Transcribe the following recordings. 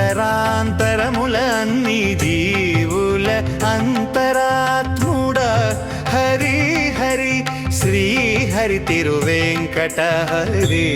అంతరాంతరముల అన్ని జీవుల అంతరాత్ముడ హరి హరి శ్రీ హరి తిరువేంకట హరి.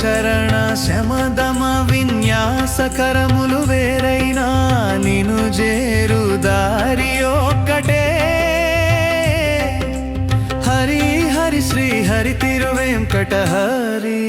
చరణ శమదమ విన్యాసకరములు వేరైనా నిను చేరు దారి ఒక్కటే. హరి హరి శ్రీ హరి తిరువేంకట హరి.